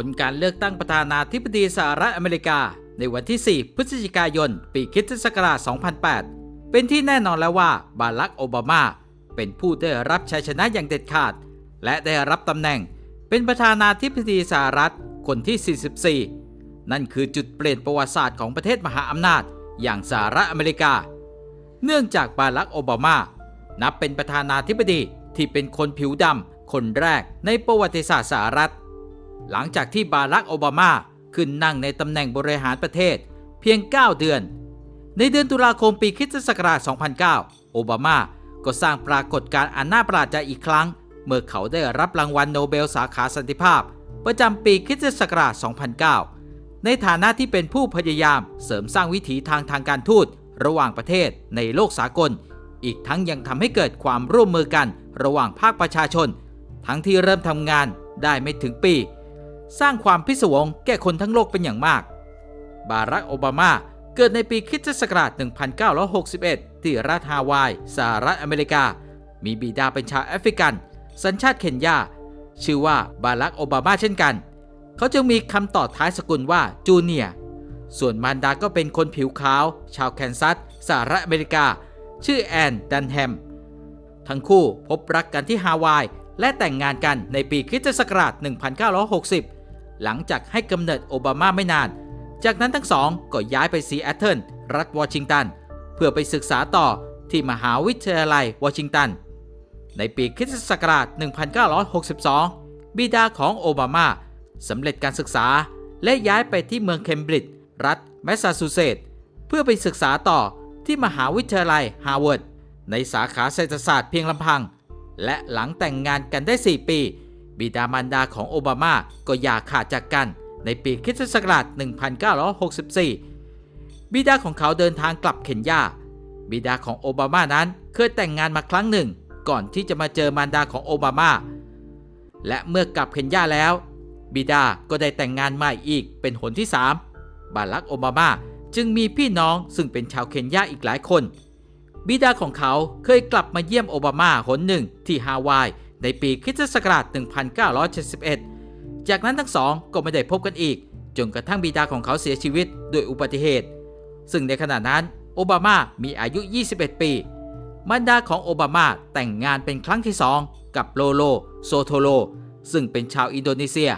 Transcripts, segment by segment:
ผลการเลือกตั้งประธานาธิบดีสหรัฐอเมริกา ในวันที่ 4 พฤศจิกายน ปีคริสตศักราช 2008 เป็นที่แน่นอนแล้วว่าบารักโอบามา เป็นผู้ได้รับชัยชนะอย่างเด็ดขาด และได้รับตำแหน่ง เป็นประธานาธิบดีสหรัฐคนที่ 44 นั่นคือจุดเปลี่ยนประวัติศาสตร์ของประเทศมหาอำนาจ อย่างสหรัฐอเมริกา เนื่องจากบารักโอบามา นับเป็นประธานาธิบดีที่เป็นคนผิวดำคนแรกในประวัติศาสตร์สหรัฐ หลังจากที่บารักโอบามาขึ้นนั่งในตำแหน่งบริหารประเทศ เพียง 9 เดือน ในเดือนตุลาคมปีคริสตศักราช 2009 โอบามาก็สร้างปรากฏการณ์อันน่าประหลาดใจอีกครั้ง เมื่อเขาได้รับรางวัลโนเบลสาขาสันติภาพ ประจำปีคริสตศักราช 2009 ในฐานะที่เป็นผู้พยายามเสริมสร้างวิถีทางทางการทูตระหว่างประเทศในโลกสากล อีกทั้งยังทำให้เกิดความร่วมมือกันระหว่างภาคประชาชน ทั้งที่เริ่มทำงานได้ไม่ถึงปี สร้างความพิศวงแก่คนทั้งโลกเป็นอย่างมาก บารักโอบามาเกิดในปีคริสตศักราช 1961 ที่รัฐฮาวายสหรัฐอเมริกา มีบิดาเป็นชาวแอฟริกัน สัญชาติเคนยา ชื่อว่าบารักโอบามาเช่นกัน เขาจึงมีคำต่อท้ายสกุลว่าจูเนียร์ส่วนมารดาก็เป็นคนผิวขาว ชาวแคนซัสสหรัฐอเมริกา ชื่อแอนดันแฮม ทั้งคู่พบรักกันที่ฮาวาย และแต่งงานกันในปีคริสตศักราช 1960 หลังจากให้กำเนิดโอบามาไม่นาน จากนั้นทั้งสองก็ย้ายไปซีแอตเทิลรัฐวอชิงตัน เพื่อไปศึกษาต่อที่มหาวิทยาลัยวอชิงตัน ในปีคริสตศักราช 1962 บิดาของโอบามาสำเร็จการศึกษาและย้ายไปที่เมืองเคมบริดจ์รัฐแมสซาชูเซตส์เพื่อไปศึกษาต่อที่มหาวิทยาลัยฮาร์วาร์ดในสาขาเศรษฐศาสตร์เพียงลำพัง และหลังแต่งงานกันได้ 4 ปี บิดามารดาของโอบามาก็อย่าขาดจากกัน ในปีคศักราช1964 บิดาของเขาเดินทางกลับเคนยา บิดาของโอบามานั้นเคยแต่งงานมาครั้งหนึ่ง ก่อนที่จะมาเจอมารดาของโอบามา และเมื่อกลับเคนยาแล้ว บิดาก็ได้แต่งงานใหม่อีกเป็นหนที่ 3 บารักโอบามาจึงมีพี่น้องซึ่งเป็นชาวเคนยาอีกหลายคน บิดาของเขาเคยกลับมาเยี่ยมโอบามาหนหนึ่งที่ฮาวาย ในปีคริสตศักราช 1971 จากนั้นทั้งสองก็ไม่ได้พบกันอีก จนกระทั่งบิดาของเขาเสียชีวิตโดยอุบัติเหตุ ซึ่งในขณะนั้นโอบามามีอายุ 21 ปี มารดาของโอบามาแต่งงานเป็นครั้งที่สองกับโลโล โซโทโล ซึ่งเป็นชาวอินโดนีเซีย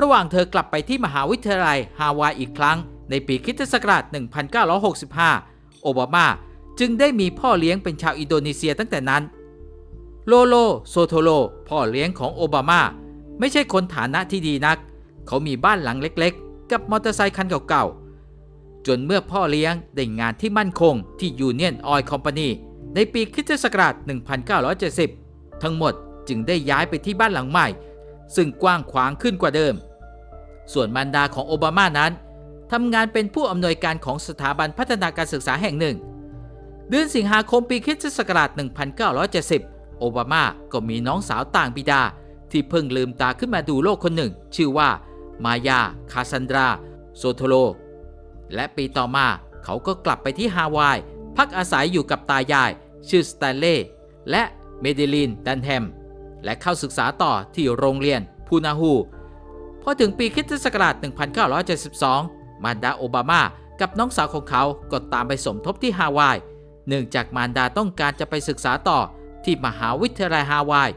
ระหว่างเธอกลับไปที่มหาวิทยาลัยฮาวายอีกครั้ง ในปีคริสตศักราช 1965 โอบามาจึงได้มีพ่อเลี้ยงเป็นชาวอินโดนีเซียตั้งแต่นั้น โลโลโซโทโลพ่อเลี้ยงของโอบามา ไม่ใช่คนฐานะที่ดีนัก เขามีบ้านหลังเล็กๆ กับมอเตอร์ไซคันเก่าๆ จนเมื่อพ่อเลี้ยงได้งานที่มั่นคงที่ยูเนียนออยล์คอมพานีในปีคริสตศักราช 1970 ทั้งหมดจึงได้ย้ายไปที่บ้านหลังใหม่ ซึ่งกว้างขวางขึ้นกว่าเดิม ส่วนมารดาของโอบามานั้นทำงานเป็นผู้อำนวยการของสถาบันพัฒนาการศึกษาแห่งหนึ่ง เดือนสิงหาคมปีคิศักราช 1970 โอบามาก็มีน้องสาวต่างบิดา ที่เพิ่งลืมตาขึ้นมาดูโลกคนหนึ่ง ชื่อว่า มายา คาซันดรา โซโทโล และปีต่อมาเขาก็กลับไปที่ฮาวาย พักอาศัยอยู่กับตายาย ชื่อสแตนเล่และเมเดลินดันแฮม และเข้าศึกษาต่อที่โรงเรียนพูนาฮูพอถึงปีคิศักราช 1972 มารดาโอบามากับน้องสาวของเขาก็ตามไปสมทบที่ฮาวาย เนื่องจากมารดาต้องการจะไปศึกษาต่อ ที่มหาวิทยาลัยฮาวาย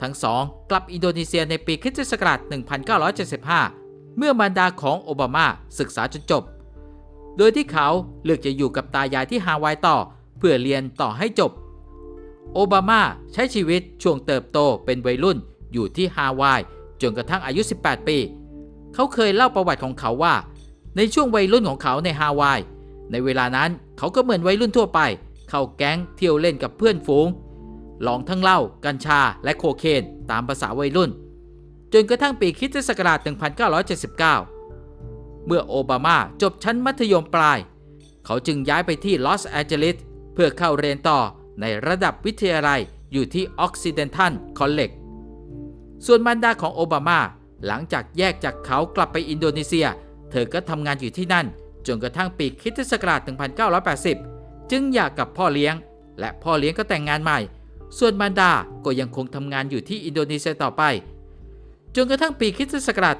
ทั้งสองกลับอินโดนีเซียในปีคริสตศักราช1975 เมื่อมารดาของโอบามาศึกษาจนจบ โดยที่เขาเลือกจะอยู่กับตายายที่ฮาวายต่อ เพื่อเรียนต่อให้จบ โอบามาใช้ชีวิตช่วงเติบโตเป็นวัยรุ่นอยู่ที่ฮาวายจนกระทั่งอายุ 18 ปี เขาเคยเล่าประวัติของเขาว่า ในช่วงวัยรุ่นของเขาในฮาวาย ในเวลานั้นเขาก็เหมือนวัยรุ่นทั่วไป เข้าแก๊งเที่ยวเล่นกับเพื่อนฝูง ลองทั้งเหล้ากัญชาและโคเคนตามภาษาวัยรุ่น จนกระทั่งปีคริสตศักราช 1979 เมื่อโอบามาจบชั้นมัธยมปลาย เขาจึงย้ายไปที่ลอสแอนเจลิสเพื่อเข้าเรียนต่อในระดับวิทยาลัยอยู่ที่ออกซิเดนทัลคอลเลจส่วนมารดาของโอบามาหลังจากแยกจากเขากลับไปอินโดนีเซีย เธอก็ทำงานอยู่ที่นั่น จนกระทั่งปีคริสตศักราช 1980 จึงหย่ากกับพ่อเลี้ยง และพ่อเลี้ยงก็แต่งงานใหม่ ส่วนมารดาก็ยังคงทำงานอยู่ที่อินโดนีเซียต่อไป จนกระทั่งปีคริสตศักราช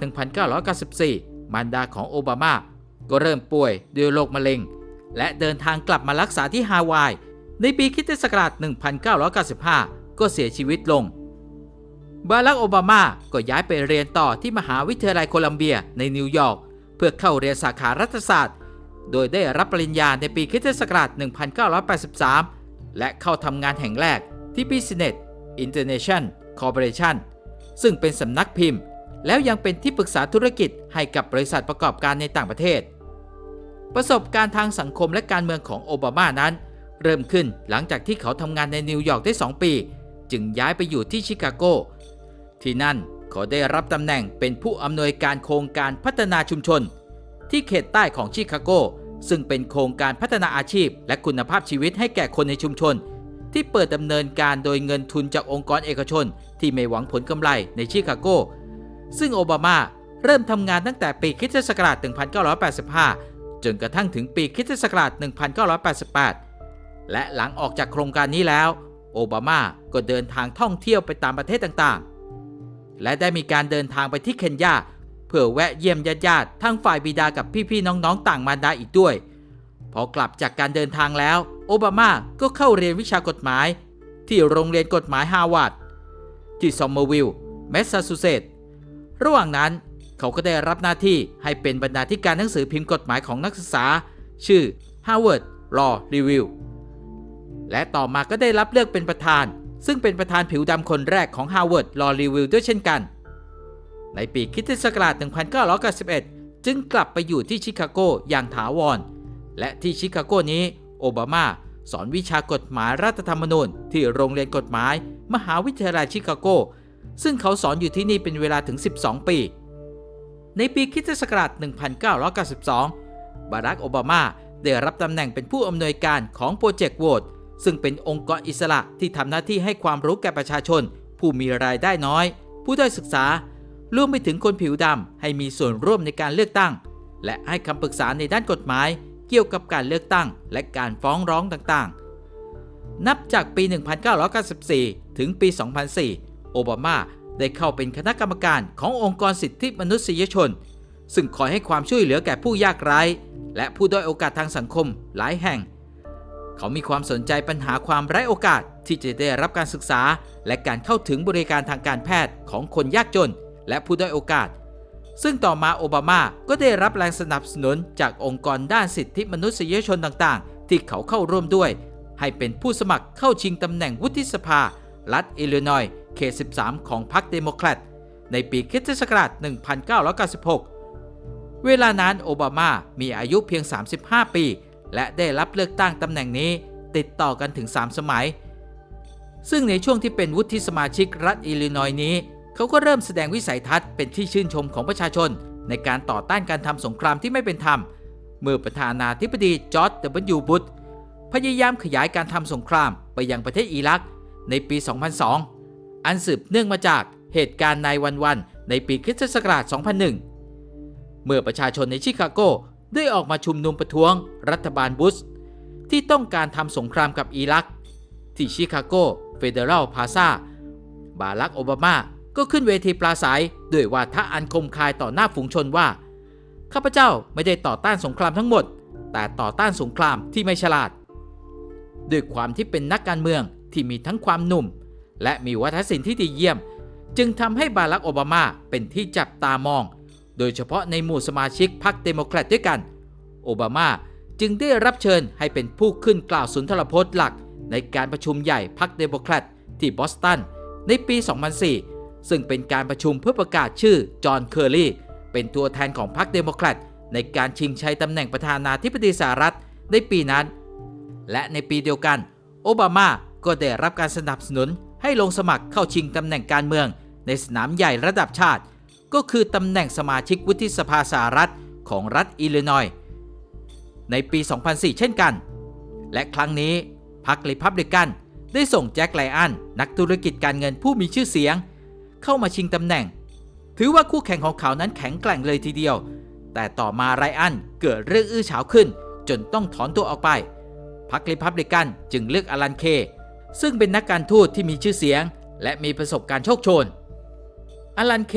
1994 มารดาของโอบามา ก็เริ่มป่วยด้วยโรคมะเร็ง และเดินทางกลับมารักษาที่ฮาวาย ในปีคริสตศักราช1995 ก็เสียชีวิตลง บารักโอบามาก็ย้ายไปเรียนต่อที่มหาวิทยาลัยโคลัมเบียในนิวยอร์กเพื่อเข้าเรียนสาขารัฐศาสตร์ โดยได้รับปริญญาในปีคริสตศักราช1983 และเข้าทำงานแห่งแรก ที่ Business International Corporation ซึ่งเป็นสำนักพิมพ์ แล้วยังเป็นที่ปรึกษาธุรกิจให้กับบริษัทประกอบการในต่างประเทศ ประสบการณ์ทางสังคมและการเมืองของโอบามานั้น เริ่มขึ้นหลังจากที่เขาทำงานในนิวยอร์กได้ 2 ปี จึงย้ายไปอยู่ที่ชิคาโก ที่นั่นเขาได้รับตำแหน่งเป็นผู้อำนวยการโครงการพัฒนาชุมชน ที่เขตใต้ของชิคาโกซึ่งเป็นโครงการพัฒนาอาชีพ และคุณภาพชีวิตให้แก่คนในชุมชน ที่เปิดดำเนินการโดยเงินทุนจากองค์กรเอกชน ที่ไม่หวังผลกำไรในชิคาโก ซึ่งโอบามาเริ่มทำงานตั้งแต่ปีคิศักราช 1985 จนกระทั่งถึงปีคิศักราช 1988 และหลังออกจากโครงการนี้แล้ว โอบามาก็เดินทางท่องเที่ยวไปตามประเทศต่างๆ และได้มีการเดินทางไปที่เคนยาเพื่อแวะเยี่ยมญาติๆทั้งฝ่ายบิดากับพี่ๆน้องๆต่างมารดาอีกด้วย พอกลับจากการเดินทางแล้ว โอบามาก็เข้าเรียนวิชากฎหมาย ที่โรงเรียนกฎหมายฮาวาดที่ซอมเมอร์วิลล์แมสซาชูเซตส์ระหว่างนั้นเขาก็ได้รับหน้าที่ให้เป็นบรรณาธิการหนังสือพิมพ์กฎหมายของนักศึกษา ชื่อ Harvard Law Review และต่อมาก็ได้รับเลือกเป็นประธาน ซึ่งเป็นประธานผิวดำคนแรกของ Harvard Law Review ด้วยเช่นกัน ในปีคริสตศักราช1991 จึงกลับไปอยู่ที่ชิคาโกอย่างถาวร และที่ชิคาโกนี้ โอบามา สอนวิชากฎหมายรัฐธรรมนูญที่โรงเรียนกฎหมาย มหาวิทยาลัยชิคาโก ซึ่งเขาสอนอยู่ที่นี่เป็นเวลาถึง 12 ปี ในปีคริสตศักราช 1992 บารักโอบามาได้รับตำแหน่งเป็นผู้อำนวยการของโปรเจกต์โหวตซึ่งเป็นองค์กรอิสระที่ทำหน้าที่ให้ความรู้แก่ประชาชน ผู้มีรายได้น้อย ผู้ด้อยศึกษารวมไปถึงคนผิวดำให้มีส่วนร่วมในการเลือกตั้ง และให้คำปรึกษาในด้านกฎหมาย เกี่ยวกับการเลือกตั้งและการฟ้องร้องต่างๆ นับจากปี 1994 ถึงปี 2004 โอบามาได้เข้าเป็นคณะกรรมการขององค์กรสิทธิมนุษยชน ซึ่งคอยให้ความช่วยเหลือแก่ผู้ยากไร้ และผู้ด้อยโอกาสทางสังคมหลายแห่ง เขามีความสนใจปัญหาความไร้โอกาสที่จะได้รับการศึกษา และการเข้าถึงบริการทางการแพทย์ของคนยากจน และผู้ด้อยโอกาส ซึ่งต่อมาโอบามาก็ได้รับแรงสนับสนุนจากองค์กรด้านสิทธิมนุษยชนต่างๆ ที่เขาเข้าร่วมด้วย ให้เป็นผู้สมัครเข้าชิงตำแหน่งวุฒิสภา รัฐอิลลินอยส์เขต 13 ของพรรคเดโมแครตในปีคิศักราช1996 เวลานั้นโอบามามีอายุเพียง 35 ปี และได้รับเลือกตั้งตำแหน่งนี้ติดต่อกันถึง 3 สมัย ซึ่งในช่วงที่เป็นวุฒิสมาชิกรัฐอิลลินอยส์นี้ เขาก็เริ่มแสดงวิสัยทัศน์เป็นที่ชื่นชมของประชาชน ในการต่อต้านการทำสงครามที่ไม่เป็นธรรม เมื่อประธานาธิบดีจอร์จ W. บุชพยายามขยายการทำสงครามไปยังประเทศอิรัก ในปี 2002 อันสืบเนื่องมาจากเหตุการณ์ในวันวันในปีคริสตศักราช2001 เมื่อประชาชนในชิคาโกได้ออกมาชุมนุมประท้วงรัฐบาลบุชที่ต้องการทำสงครามกับอิรัก ที่ชิคาโกเฟเดรัลพาซาบารักโอบามา ก็ขึ้นเวทีปราศัยด้วยวาทะอันคมคายต่อหน้าฝูงชนว่า ข้าพเจ้าไม่ได้ต่อต้านสงครามทั้งหมด แต่ต่อต้านสงครามที่ไม่ฉลาด ด้วยความที่เป็นนักการเมืองที่มีทั้งความหนุ่ม และมีวัฒนศิลป์ที่ดีเยี่ยม จึงทำให้บารักโอบามาเป็นที่จับตามอง โดยเฉพาะในหมู่สมาชิกพรรคเดโมแครตด้วยกัน โอบามาจึงได้รับเชิญให้เป็นผู้ขึ้นกล่าวสุนทรพจน์หลัก ในการประชุมใหญ่พรรคเดโมแครตที่บอสตันในปี 2004 ซึ่งเป็นการประชุมเพื่อประกาศชื่อจอห์นเคอร์รีเป็นตัวแทนของพรรคเดโมแครตในการชิงชัยตำแหน่งประธานาธิบดีสหรัฐในปีนั้น และในปีเดียวกัน โอบามาก็ได้รับการสนับสนุนให้ลงสมัครเข้าชิงตำแหน่งการเมือง ในสนามใหญ่ระดับชาติ ก็คือตำแหน่งสมาชิกวุฒิสภาสหรัฐของรัฐอิลลินอยส์ในปี 2004 เช่นกัน และครั้งนี้พรรคริพับลิกันได้ส่งแจ็คไลอันนักธุรกิจการเงินผู้มีชื่อเสียง เข้ามาชิงตำแหน่ง ถือว่าคู่แข่งของเขานั้นแข็งแกร่งเลยทีเดียว แต่ต่อมาไรอันเกิดเรื่องอื้อฉาวขึ้น จนต้องถอนตัวออกไปพรรคริพับลิกันจึงเลือกอลันเค ซึ่งเป็นนักการทูตที่มีชื่อเสียง และมีประสบการณ์โชคโชนออลันเค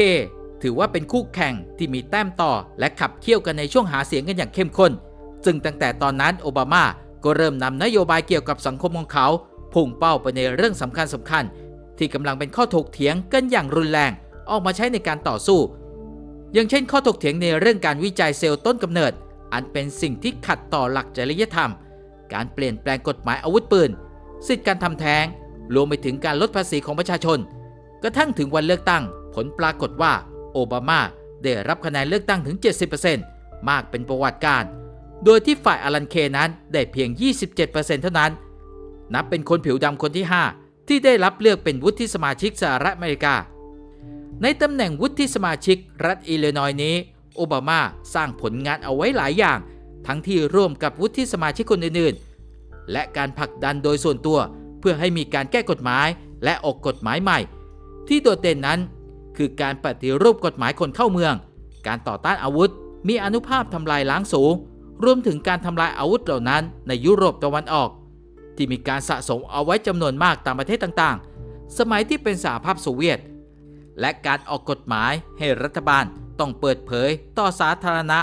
ถือว่าเป็นคู่แข่งที่มีแต้มต่อและขับเคี่ยวกันในช่วงหาเสียงกันอย่างเข้มข้น ซึ่งตั้งแต่ตอนนั้นโอบามาก็เริ่มนำนโยบายเกี่ยวกับสังคมของเขา พุ่งเป้าไปในเรื่องสำคัญสำคัญ ที่กำลังเป็นข้อถกเถียงกันอย่างรุนแรง ออกมาใช้ในการต่อสู้ อย่างเช่นข้อถกเถียงในเรื่องการวิจัยเซลล์ต้นกำเนิด อันเป็นสิ่งที่ขัดต่อหลักจริยธรรม การเปลี่ยนแปลงกฎหมายอาวุธปืน สิทธิการทำแท้ง รวมไปถึงการลดภาษีของประชาชน กระทั่งถึงวันเลือกตั้ง ผลปรากฏว่าโอบามาได้รับคะแนนเลือกตั้งถึง 70%มากเป็นประวัติการ โดยที่ฝ่ายอลันเคนั้นได้เพียง 27%เท่านั้น นับเป็นคนผิวดำคนที่ 5 ที่ได้รับเลือกเป็นวุฒิสมาชิกสหรัฐอเมริกา ในตำแหน่งวุฒิสมาชิกรัฐอิลลินอยส์นี้ โอบามาสร้างผลงานเอาไว้หลายอย่าง ทั้งที่ร่วมกับวุฒิสมาชิกคนอื่นๆ และการผลักดันโดยส่วนตัวเพื่อให้มีการแก้กฎหมายและออกกฎหมายใหม่ ที่โดดเด่นนั้น คือการปฏิรูปกฎหมายคนเข้าเมือง การต่อต้านอาวุธ มีอนุภาพทำลายล้างสูง รวมถึงการทำลายอาวุธเหล่านั้นในยุโรปตะวันออก ที่มีการสะสมเอาไว้จำนวนมากตามประเทศต่างๆ สมัยที่เป็นสหภาพโซเวียต และการออกกฎหมายให้รัฐบาลต้องเปิดเผยต่อสาธารณะ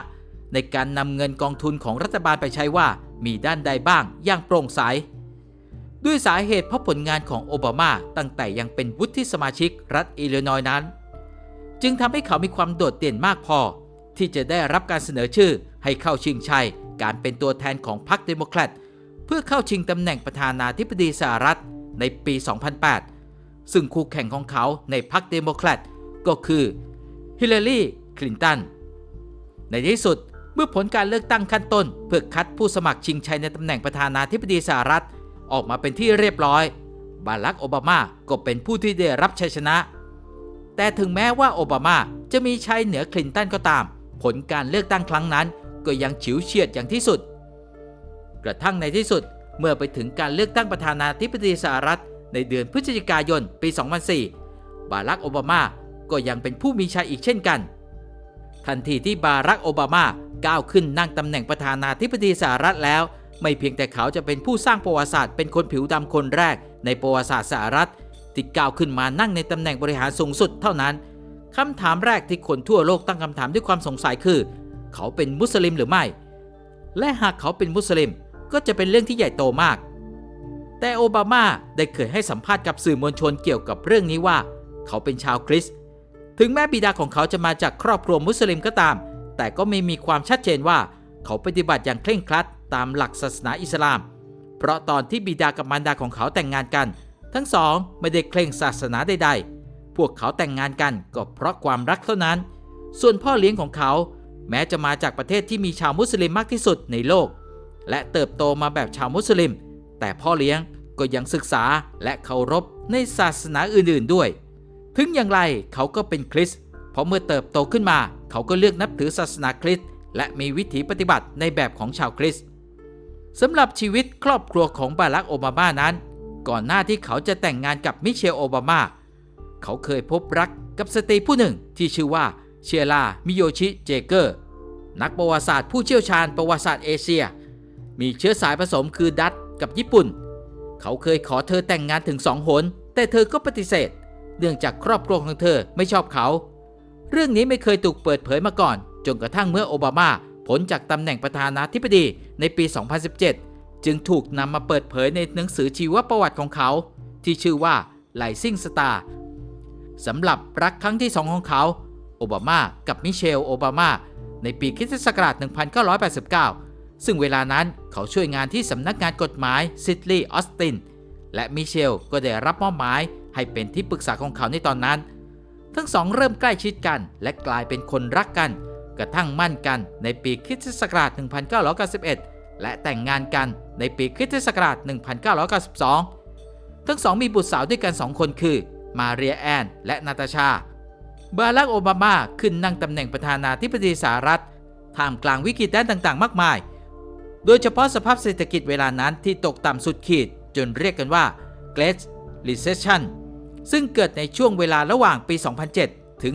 ในการนำเงินกองทุนของรัฐบาลไปใช้ว่ามีด้านใดบ้างอย่างโปร่งใส ด้วยสาเหตุเพราะผลงานของโอบามาตั้งแต่ยังเป็นวุฒิสมาชิกรัฐอิลลินอยส์นั้น จึงทำให้เขามีความโดดเด่นมากพอ ที่จะได้รับการเสนอชื่อให้เข้าชิงชัยการเป็นตัวแทนของพรรคเดโมแครต เพื่อเข้าชิงตำแหน่งประธานาธิบดีสหรัฐในปี 2008 ซึ่งคู่แข่งของเขาในพรรคเดโมแครตก็คือฮิลลารีคลินตัน ในที่สุดเมื่อผลการเลือกตั้งขั้นต้น เพื่อคัดผู้สมัครชิงชัยในตำแหน่งประธานาธิบดีสหรัฐ ออกมาเป็นที่เรียบร้อย บารักโอบามาก็เป็นผู้ที่ได้รับชัยชนะ แต่ถึงแม้ว่าโอบามาจะมีชัยเหนือคลินตันก็ตาม ผลการเลือกตั้งครั้งนั้นก็ยังฉิวเฉียดอย่างที่สุด กระทั่งในที่สุดเมื่อไปถึงการเลือกตั้งประธานาธิบดีสหรัฐ ในเดือนพฤศจิกายนปี 2004 บารักโอบามาก็ยังเป็นผู้มีชัยอีกเช่นกัน ทันทีที่บารักโอบามาก้าวขึ้นนั่งตำแหน่งประธานาธิบดีสหรัฐแล้ว ไม่เพียงแต่เขาจะเป็นผู้สร้างประวัติศาสตร์เป็นคนผิวดำคนแรก ในประวัติศาสตร์สหรัฐที่ก้าวขึ้นมานั่งในตำแหน่งบริหารสูงสุดเท่านั้นคำถามแรกที่คนทั่วโลกตั้งคำถามด้วยความสงสัยคือ เขาเป็นมุสลิมหรือไม่ และหากเขาเป็นมุสลิม ก็จะเป็นเรื่องที่ใหญ่โตมาก แต่โอบามาได้เคยให้สัมภาษณ์กับสื่อมวลชนเกี่ยวกับเรื่องนี้ว่า เขาเป็นชาวคริสต์ถึงแม้บิดาของเขาจะมาจากครอบครัวมุสลิมก็ตาม แต่ก็ไม่มีความชัดเจนว่า เขาปฏิบัติอย่างเคร่งครัดตามหลักศาสนาอิสลาม เพราะตอนที่บิดากับมารดาของเขาแต่งงานกัน ทั้งสองไม่ได้เคร่งศาสนาใดๆ พวกเขาแต่งงานกันก็เพราะความรักเท่านั้น ส่วนพ่อเลี้ยงของเขา แม้จะมาจากประเทศที่มีชาวมุสลิมมากที่สุดในโลก และเติบโตมาแบบชาวมุสลิม แต่พ่อเลี้ยงก็ยังศึกษาและเคารพในศาสนาอื่นๆด้วย ถึงอย่างไรเขาก็เป็นคริสต์เพราะเมื่อเติบโตขึ้นมา เขาก็เลือกนับถือศาสนาคริสต์และมีวิถีปฏิบัติในแบบของชาวคริสต์สำหรับชีวิตครอบครัวของบารักโอบามานั้น ก่อนหน้าที่เขาจะแต่งงานกับมิเชลโอบามา เขาเคยพบรักกับสตรีผู้หนึ่งที่ชื่อว่าเชียร่ามิโยชิเจเกอร์ นักประวัติศาสตร์ผู้เชี่ยวชาญประวัติศาสตร์เอเชีย มีเชื้อสายผสมคือดัตกับญี่ปุ่น เขาเคยขอเธอแต่งงานถึงสองหน แต่เธอก็ปฏิเสธ เนื่องจากครอบครัวของเธอไม่ชอบเขา เรื่องนี้ไม่เคยถูกเปิดเผยมาก่อน จนกระทั่งเมื่อโอบามาพ้นจากตำแหน่งประธานาธิบดีในปี 2017 จึงถูกนำมาเปิดเผยในหนังสือชีวประวัติของเขา ที่ชื่อว่าไลซิงสตาร์สำหรับรักครั้งที่สองของเขาโอบามากับมิเชลโอบามาในปีคิสตศักราช1989 ซึ่งเวลานั้นเขาช่วยงานที่สำนักงานกฎหมายซิดลีย์ออสตินและมิเชลก็ได้รับมอบหมายให้เป็นที่ปรึกษาของเขาในตอนนั้น ทั้งสองเริ่มใกล้ชิดกัน และกลายเป็นคนรักกัน กระทั่งมั่นกันในปีคริสตศักราช 1991 และแต่งงานกันในปีคริสตศักราช 1992 ทั้งสองมีบุตรสาวด้วยกันสองคนคือ มาเรียแอนและนาตาชา บารักโอบามาขึ้นนั่งตำแหน่งประธานาธิบดีสหรัฐท่ามกลางวิกฤตด้านต่างๆ มากมาย โดยเฉพาะสภาพเศรษฐกิจเวลานั้นที่ตกต่ำสุดขีด จนเรียกกันว่า Great Recession ซึ่งเกิดในช่วงเวลาระหว่างปี 2007 ถึง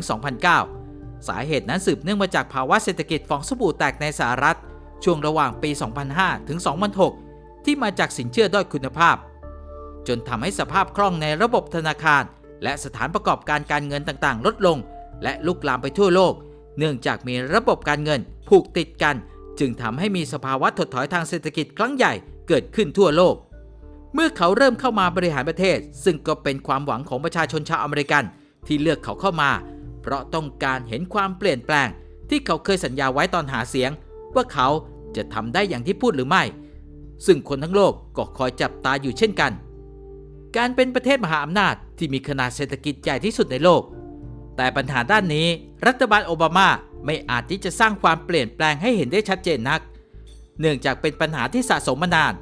2009 สาเหตุนั้นสืบเนื่องมาจากภาวะเศรษฐกิจฟองสบู่แตกในสหรัฐ ช่วงระหว่างปี 2005 ถึง 2006 ที่มาจากสินเชื่อด้อยคุณภาพ จนทำให้สภาพคล่องในระบบธนาคาร และสถานประกอบการการเงินต่างๆ ลดลง และลุกลามไปทั่วโลก เนื่องจากมีระบบการเงินผูกติดกัน จึงทำให้มีสภาวะถดถอยทางเศรษฐกิจครั้งใหญ่เกิดขึ้นทั่วโลก เมื่อเขาเริ่มเข้ามาบริหารประเทศ ซึ่งก็เป็นความหวังของประชาชนชาวอเมริกัน ที่เลือกเขาเข้ามา เพราะต้องการเห็นความเปลี่ยนแปลง ที่เขาเคยสัญญาไว้ตอนหาเสียง ว่าเขาจะทำได้อย่างที่พูดหรือไม่ ซึ่งคนทั้งโลกก็คอยจับตาอยู่เช่นกัน การเป็นประเทศมหาอำนาจที่มีขนาดเศรษฐกิจใหญ่ที่สุดในโลก แต่ปัญหาด้านนี้รัฐบาลโอบามา ไม่อาจที่จะสร้างความเปลี่ยนแปลงให้เห็นได้ชัดเจนนัก เนื่องจากเป็นปัญหาที่สะสมมานาน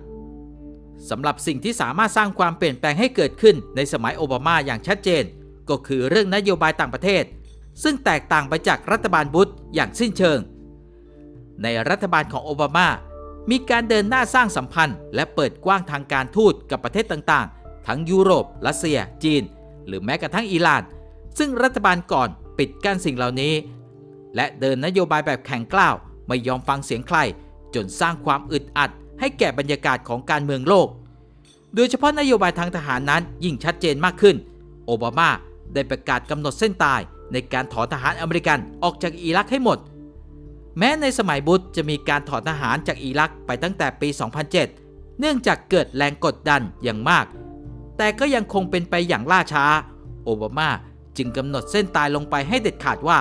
สำหรับสิ่งที่สามารถสร้างความเปลี่ยนแปลงให้เกิดขึ้นในสมัยโอบามาอย่างชัดเจน ก็คือเรื่องนโยบายต่างประเทศ ซึ่งแตกต่างไปจากรัฐบาลบุชอย่างสิ้นเชิง ในรัฐบาลของโอบามามีการเดินหน้าสร้างสัมพันธ์ และเปิดกว้างทางการทูตกับประเทศต่างๆ ทั้งยุโรป รัสเซีย จีน หรือแม้กระทั่งอิหร่าน ซึ่งรัฐบาลก่อนปิดกั้นสิ่งเหล่านี้ และเดินนโยบายแบบแข็งกล้าวไม่ยอมฟังเสียงใคร จนสร้างความอึดอัด ให้แก่บรรยากาศของการเมืองโลก โดยเฉพาะนโยบายทางทหารนั้นยิ่งชัดเจนมากขึ้น โอบามาได้ประกาศกำหนดเส้นตายในการถอนทหารอเมริกันออกจากอิรักให้หมด แม้ในสมัยบุชจะมีการถอนทหารจากอิรักไปตั้งแต่ปี 2007 เนื่องจากเกิดแรงกดดันอย่างมาก แต่ก็ยังคงเป็นไปอย่างล่าช้า โอบามาจึงกำหนดเส้นตายลงไปให้เด็ดขาดว่า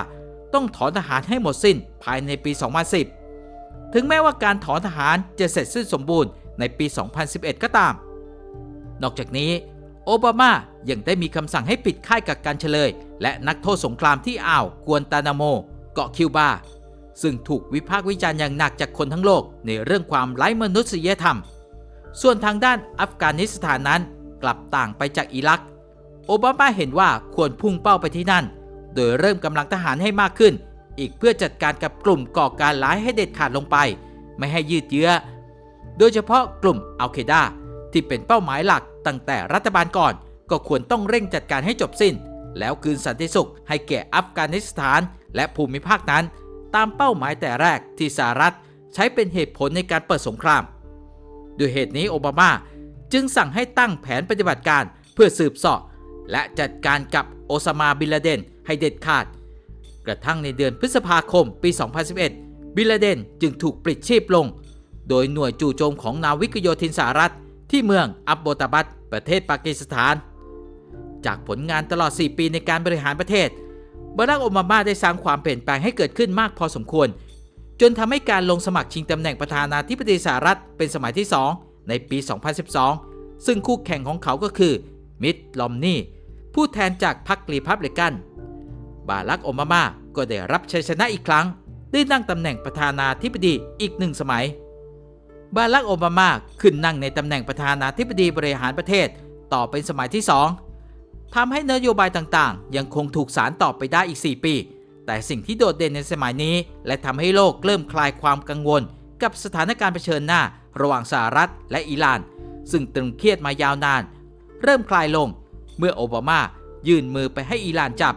ต้องถอนทหารให้หมดสิ้นภายในปี 2010 ถึงแม้ว่าการถอนทหารจะเสร็จสิ้นสมบูรณ์ในปี 2011 ก็ตาม นอกจากนี้โอบามายังได้มีคำสั่งให้ปิดค่ายกักกันเฉลย และนักโทษสงครามที่อ่าวกวนตานาโม เกาะคิวบา ซึ่งถูกวิพากษ์วิจารณ์อย่างหนักจากคนทั้งโลกในเรื่องความไร้มนุษยธรรม ส่วนทางด้านอัฟกานิสถานนั้นกลับต่างไปจากอิรัก โอบามาเห็นว่าควรพุ่งเป้าไปที่นั่น โดยเริ่มกำลังทหารให้มากขึ้น อีกเพื่อจัดการกับกลุ่มก่อการร้ายให้เด็ดขาดลงไป ไม่ให้ยืดเยื้อ โดยเฉพาะกลุ่มอัลเคดาที่เป็นเป้าหมายหลักตั้งแต่รัฐบาลก่อน ก็ควรต้องเร่งจัดการให้จบสิ้น แล้วคืนสันติสุขให้แก่อัฟกานิสถาน และภูมิภาคนั้น ตามเป้าหมายแต่แรกที่สหรัฐใช้เป็นเหตุผลในการเปิดสงครามด้วยเหตุนี้โอบามาจึงสั่งให้ตั้งแผนปฏิบัติการเพื่อสืบเสาะและจัดการกับโอซามาบินลาเดน ให้เด็ดขาด กระทั่งในเดือนพฤษภาคมปี 2011 บิลเดนจึงถูกปลิดชีพลง โดยหน่วยจู่โจมของนาวิกโยธินสหรัฐ ที่เมืองอับโบตาบัตประเทศปากีสถาน จากผลงานตลอด 4 ปีในการบริหารประเทศบารักโอบามาได้สร้างความเปลี่ยนแปลงให้เกิดขึ้นมากพอสมควร จนทำให้การลงสมัครชิงตำแหน่งประธานาธิบดีสหรัฐเป็นสมัยที่ 2 ในปี 2012 ซึ่งคู่แข่งของเขาก็คือมิดลอมนี่ผู้แทนจากพรรครีพับลิกัน บารักโอบามาก็ได้รับชัยชนะอีกครั้ง ได้นั่งตำแหน่งประธานาธิบดีอีกหนึ่งสมัย บารักโอบามาขึ้นนั่งในตำแหน่งประธานาธิบดีบริหารประเทศ ต่อเป็นสมัยที่ 2ทำให้นโยบายต่างๆ ยังคงถูกสารต่อไปได้อีก 4 ปี แต่สิ่งที่โดดเด่นในสมัยนี้ และทำให้โลกเริ่มคลายความกังวล กับสถานการณ์เผชิญหน้า ระหว่างสหรัฐและอิหร่าน ซึ่งตึงเครียดมายาวนาน เริ่มคลายลง เมื่อโอบามายื่นมือไปให้อิหร่านจับ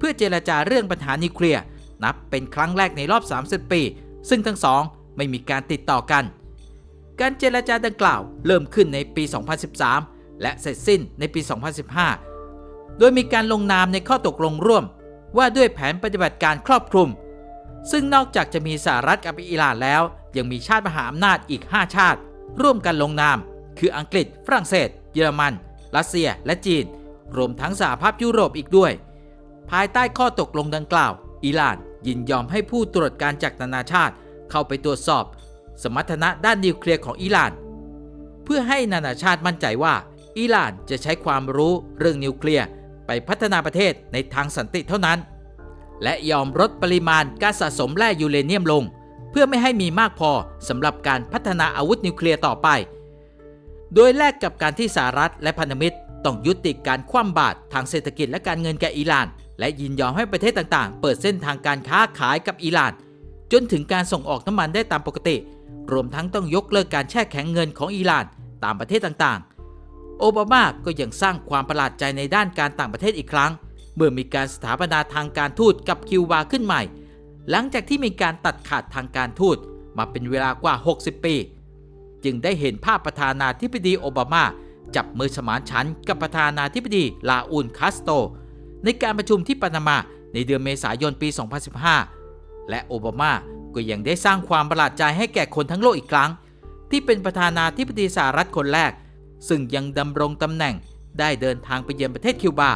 เพื่อเจรจาเรื่องปัญหานิวเคลียร์นับเป็นครั้งแรกในรอบ 30 ปี ซึ่งทั้งสองไม่มีการติดต่อกัน การเจรจาดังกล่าวเริ่มขึ้นในปี 2013 และเสร็จสิ้นในปี 2015 โดยมีการลงนามในข้อตกลงร่วม ว่าด้วยแผนปฏิบัติการครอบคลุม ซึ่งนอกจากจะมีสหรัฐกับอิหร่านแล้ว ยังมีชาติมหาอำนาจอีก 5 ชาติ ร่วมกันลงนาม คืออังกฤษ ฝรั่งเศส เยอรมัน รัสเซีย และจีน รวมทั้งสหภาพยุโรปอีกด้วย ภายใต้ข้อตกลงดังกล่าว อิหร่านยินยอมให้ผู้ตรวจการจากนานาชาติ เข้าไปตรวจสอบ สมรรถนะด้านนิวเคลียร์ของอิหร่าน เพื่อให้นานาชาติมั่นใจว่า อิหร่านจะใช้ความรู้เรื่องนิวเคลียร์ไปพัฒนาประเทศในทางสันติเท่านั้น และยอมลดปริมาณการสะสมแร่ยูเรเนียมลง เพื่อไม่ให้มีมากพอสำหรับการพัฒนาอาวุธนิวเคลียร์ต่อไป โดยแลกกับการที่สหรัฐและพันธมิตรต้องยุติการคว่ำบาตรทางเศรษฐกิจและการเงินแก่อิหร่าน และยินยอมให้ประเทศต่างๆ เปิดเส้นทางการค้าขายกับอิหร่าน จนถึงการส่งออกน้ำมันได้ตามปกติ รวมทั้งต้องยกเลิกการแช่แข็งเงินของอิหร่านตามประเทศต่างๆ โอบามาก็ยังสร้างความประหลาดใจในด้านการต่างประเทศอีกครั้ง เมื่อมีการสถาปนาทางการทูตกับคิวบาขึ้นใหม่ หลังจากที่มีการตัดขาดทางการทูตมาเป็นเวลากว่า 60 ปี จึงได้เห็นภาพประธานาธิบดีโอบามาจับมือสมานฉันกับประธานาธิบดีลาอูลคาสโต ในการประชุมที่ปานามาในเดือนเมษายนปี 2015 และโอบามาก็ยังได้สร้างความประหลาดใจให้แก่คนทั้งโลกอีกครั้ง ที่เป็นประธานาธิบดีสหรัฐคนแรก ซึ่งยังดำรงตำแหน่งได้เดินทางไปเยือนประเทศคิวบา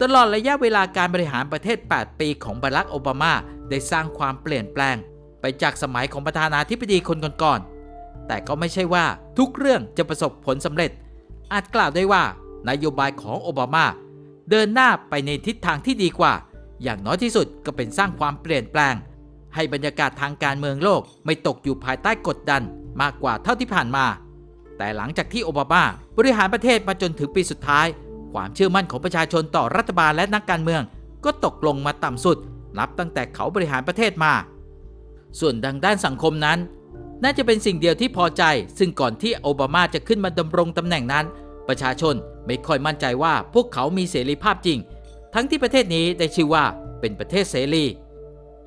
ตลอดระยะเวลาการบริหารประเทศ 8 ปีของบารักโอบามาได้สร้างความเปลี่ยนแปลง ไปจากสมัยของประธานาธิบดีคนก่อนๆ แต่ก็ไม่ใช่ว่าทุกเรื่องจะประสบผลสำเร็จ อาจกล่าวได้ว่านโยบายของโอบามา เดินหน้าไปในทิศทางที่ดีกว่า อย่างน้อยที่สุดก็เป็นสร้างความเปลี่ยนแปลง ให้บรรยากาศทางการเมืองโลกไม่ตกอยู่ภายใต้กดดันมากกว่าเท่าที่ผ่านมา แต่หลังจากที่โอบามาบริหารประเทศมาจนถึงปีสุดท้าย ความเชื่อมั่นของประชาชนต่อรัฐบาลและนักการเมือง ก็ตกลงมาต่ำสุด นับตั้งแต่เขาบริหารประเทศมา ส่วนทางด้านสังคมนั้น น่าจะเป็นสิ่งเดียวที่พอใจ ซึ่งก่อนที่โอบามาจะขึ้นมาดำรงตำแหน่งนั้น ประชาชน ไม่ค่อยมั่นใจว่าพวกเขามีเสรีภาพจริง ทั้งที่ประเทศนี้ได้ชื่อว่าเป็นประเทศเสรี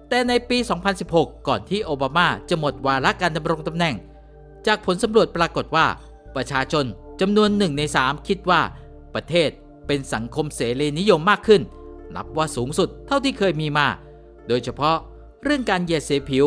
แต่ในปี 2016 ก่อนที่โอบามาจะหมดวาระการดำรงตำแหน่ง จากผลสำรวจปรากฏว่า ประชาชนจำนวนหนึ่งใน3คิดว่า ประเทศเป็นสังคมเสรีนิยมมากขึ้น นับว่าสูงสุดเท่าที่เคยมีมา โดยเฉพาะเรื่องการเหยียดสีผิว